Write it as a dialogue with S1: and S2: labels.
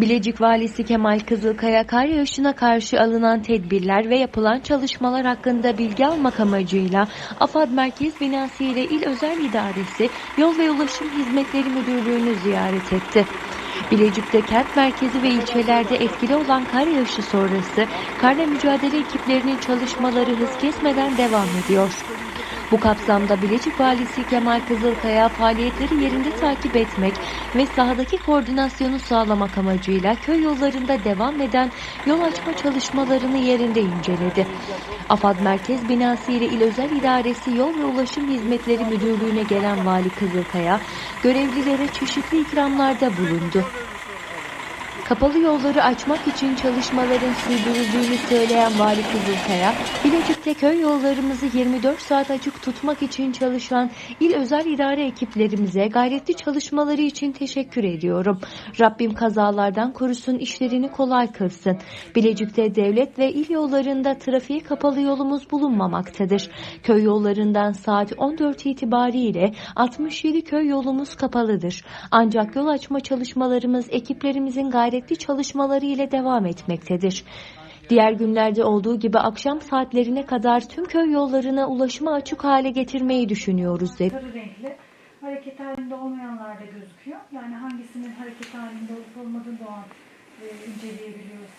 S1: Bilecik Valisi Kemal Kızılkaya kar yağışına karşı alınan tedbirler ve yapılan çalışmalar hakkında bilgi almak amacıyla AFAD Merkez Binası ile İl Özel İdaresi Yol ve Ulaşım Hizmetleri Müdürlüğü'nü ziyaret etti. Bilecik'te kent merkezi ve ilçelerde etkili olan kar yağışı sonrası karla mücadele ekiplerinin çalışmaları hız kesmeden devam ediyor. Bu kapsamda Bilecik Valisi Kemal Kızılkaya faaliyetleri yerinde takip etmek ve sahadaki koordinasyonu sağlamak amacıyla köy yollarında devam eden yol açma çalışmalarını yerinde inceledi. AFAD Merkez Binası ile İl Özel İdaresi Yol ve Ulaşım Hizmetleri Müdürlüğü'ne gelen Vali Kızılkaya görevlilere çeşitli ikramlarda bulundu. Kapalı yolları açmak için çalışmaların sürdürüldüğünü söyleyen Vali Kızılkaya, Bilecik'te köy yollarımızı 24 saat açık tutmak için çalışan il özel idare ekiplerimize gayretli çalışmaları için teşekkür ediyorum. Rabbim kazalardan korusun, işlerini kolay kılsın. Bilecik'te devlet ve il yollarında trafiğe kapalı yolumuz bulunmamaktadır. Köy yollarından saat 14 itibariyle 67 köy yolumuz kapalıdır. Ancak yol açma çalışmalarımız ekiplerimizin gayretli çalışmaları ile devam etmektedir. Diğer günlerde olduğu gibi akşam saatlerine kadar tüm köy yollarına ulaşıma açık hale getirmeyi düşünüyoruz dedi.
S2: sarı renkli hareket halinde olmayanlar da gözüküyor. Yani hangisinin hareket halinde olup olmadığını da o an e, inceleyebiliyoruz.